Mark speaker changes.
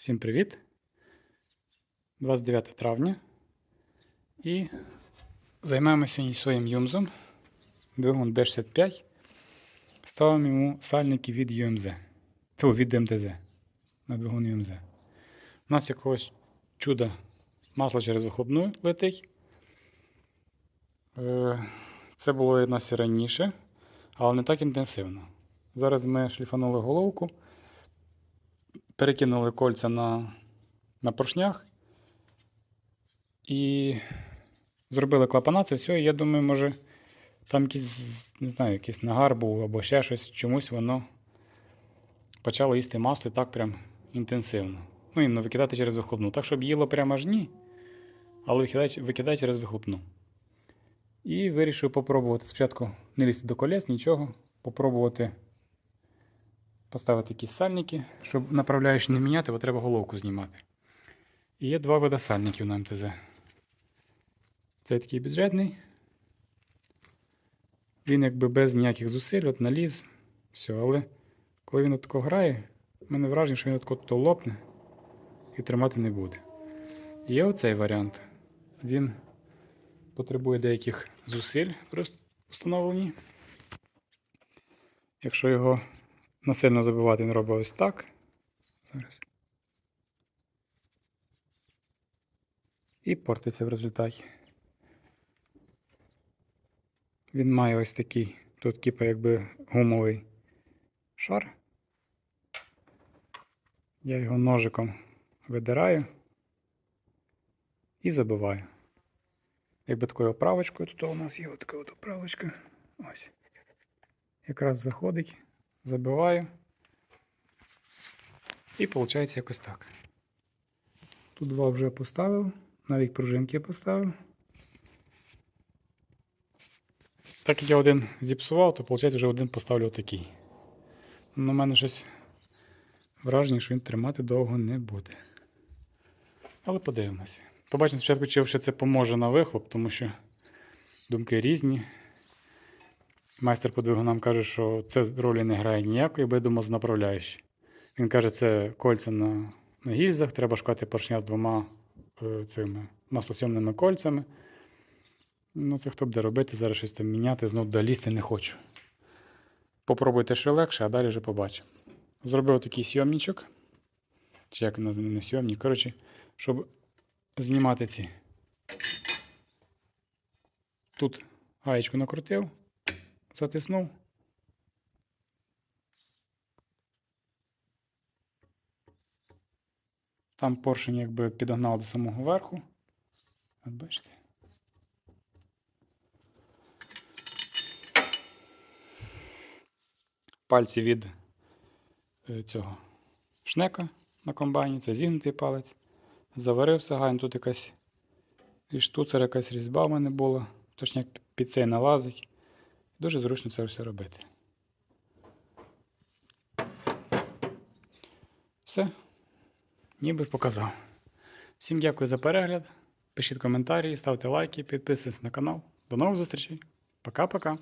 Speaker 1: Всім привіт! 29 травня. І займаємося сьогодні своїм юмзом. Двигун D65. Ставимо йому сальники від UMZ. Тьфу, від МТЗ. На двигун UMZ. У нас якогось чуда масло через вихлопну летить. Е, Це було у нас і раніше, але не так інтенсивно. Зараз ми шліфанули головку перекинули кольця на, на поршнях і зробили клапана, це все. І я думаю, може, там якийсь, не знаю, якийсь нагар був або ще щось, чомусь воно почало їсти масло так прям інтенсивно. Ну, іменно викидати через вихлопну. Так, щоб їло прямо аж ні, але викидати, викидати через вихлопну. І вирішив попробувати спочатку не лізти до колес, нічого. Попробувати поставити якісь сальники, щоб направляючи не міняти, бо треба головку знімати. І є два види сальників на МТЗ. Цей такий бюджетний. Він якби без ніяких зусиль, от наліз, все, але коли він отако грає, в мене враження, що він отако то лопне і тримати не буде. Є оцей варіант. Він потребує деяких зусиль при встановленні. Якщо його насильно забивати, він робить ось так. Зараз. І портиться в результаті. Він має ось такий, тут типу якби гумовий шар. Я його ножиком видираю і забиваю. Якби такою оправочкою, тут у нас є така от оправочка. Ось. Якраз заходить забиваю. І виходить якось так. Тут два вже поставив, навіть пружинки поставив. Так як я один зіпсував, то виходить вже один поставлю отакий. Ну, у мене щось враження, що він тримати довго не буде. Але подивимося. Побачимо спочатку, чи це поможе на вихлоп, тому що думки різні. Майстер по двигунам каже, що це ролі не грає ніякої, бо я думав з направляючи. Він каже, це кольця на, на гільзах, треба шукати поршня з двома е, цими маслосйомними кольцями. Ну, це хто буде робити, зараз щось там міняти, знову долізти не хочу. Попробуйте ще легше, а далі вже побачимо. Зробив такий сйомничок. Чи як він не сйомник. Коротше, щоб знімати ці. Тут гаєчку накрутив затиснув. Там поршень якби підогнав до самого верху. От бачите. Пальці від е, цього шнека на комбайні, це зігнутий палець. Заварив сагаєм, тут якась і штуцер, якась різьба в мене була, точняк під цей налазить. Дуже зручно це все робити. Все, ніби показав. Всім дякую за перегляд. Пишіть коментарі, ставте лайки, підписуйтесь на канал. До нових зустрічей. Пока-пока.